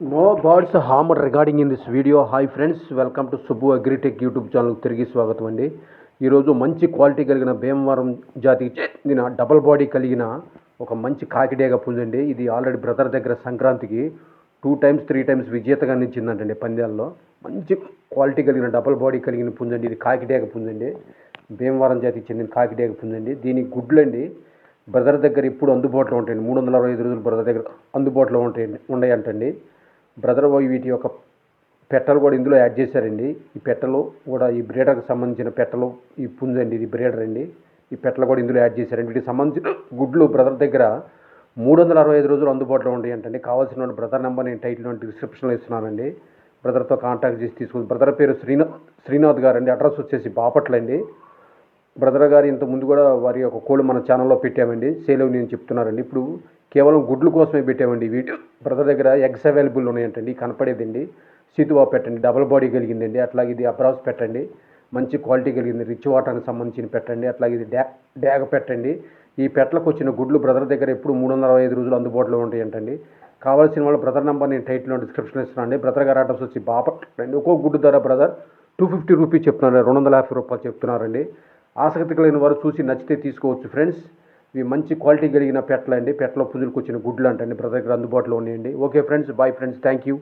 No birds harm regarding in this video hi friends welcome to Subbu agritech YouTube ఛానల్కి తిరిగి స్వాగతం అండి. ఈరోజు మంచి క్వాలిటీ కలిగిన భీమవరం జాతికి చెందిన డబల్ బాడీ కలిగిన ఒక మంచి కాకిడేగా పుంజండి ఇది ఆల్రెడీ బ్రదర్ దగ్గర సంక్రాంతికి టూ టైమ్స్ త్రీ టైమ్స్ విజేతగా నిలిచిందంటండి పందాల్లో. మంచి క్వాలిటీ కలిగిన డబల్ బాడీ కలిగిన పుంజండి ఇది కాకిడేగ పుంజండి భీమవరం జాతికి చెందిన కాకిడేగ పుంజండి దీని గుడ్లండి బ్రదర్ దగ్గర ఇప్పుడు అందుబాటులో ఉంటాయండి. మూడు వందల అరవై ఐదు రోజులు బ్రదర్ దగ్గర అందుబాటులో ఉంటాయండి ఉన్నాయంటండి. బ్రదర్ వీటి యొక్క పెట్టలు కూడా ఇందులో యాడ్ చేశారండి. ఈ పెట్టలు కూడా ఈ బ్రీడర్కి సంబంధించిన పెట్టలు ఈ పుంజండి ఇది బ్రీడర్ అండి. ఈ పెట్టలు కూడా ఇందులో యాడ్ చేశారండి. వీటికి సంబంధించిన గుడ్లు బ్రదర్ దగ్గర మూడు వందల అరవై ఐదు రోజులు అందుబాటులో ఉంటాయంటండి. కావాల్సిన బ్రదర్ నెంబర్ నేను టైటిల్ డిస్క్రిప్షన్లో ఇస్తున్నానండి. బ్రదర్తో కాంటాక్ట్ చేసి తీసుకుని బ్రదర్ పేరు శ్రీనాథ్ శ్రీనాథ్ గారు అండి అడ్రస్ వచ్చేసి బాపట్ల అండి బ్రదర్ గారు ఇంత ముందు కూడా వారి యొక్క కోళ్ళు మన ఛానల్లో పెట్టామండి. సేల్ నేను చెప్తున్నారండి. ఇప్పుడు కేవలం గుడ్లు కోసమే పెట్టామండి వీడియో. బ్రదర్ దగ్గర ఎగ్స్ అవైలబుల్ ఉన్నాయంటండి కనపడేదండి. సీతువా పెట్టండి డబల్ బాడీ కలిగిందండి. అట్లాగే ఇది అబ్రాస్ పెట్టండి. మంచి క్వాలిటీ కలిగింది రిచ్ వాటర్కి సంబంధించిన పెట్టండి. అట్లాగే ఇది డ్యా డ్యాగ పెట్టండి. ఈ పెట్టలకు వచ్చిన గుడ్లు బ్రదర్ దగ్గర ఎప్పుడు మూడు వందల అరవై ఐదు రోజులు అందుబాటులో ఉంటాయంటండి. కావాల్సిన వాళ్ళ బ్రదర్ నెంబర్ నేను టైట్లో డిస్క్రిప్షన్ ఇస్తున్నాను బ్రదర్ గారు అడ్రస్ వచ్చి బాపట్లండి ఒక్కో గుడ్డు ధర బ్రదర్ టూ ఫిఫ్టీ రూపీస్ చెప్తున్నారు రెండు వందల యాభై రూపాయలు చెప్తున్నారండి. ఆసక్తి కలిగిన వారు చూసి నచ్చితే తీసుకోవచ్చు ఫ్రెండ్స్. ఇవి మంచి క్వాలిటీ కలిగిన పెట్టలు అండి పెట్టలో పుజులకు వచ్చిన గుడ్లు అంటండి బ్రదర్ దగ్గర అందుబాటులో ఉన్నాయండి. Okay friends bye friends thank you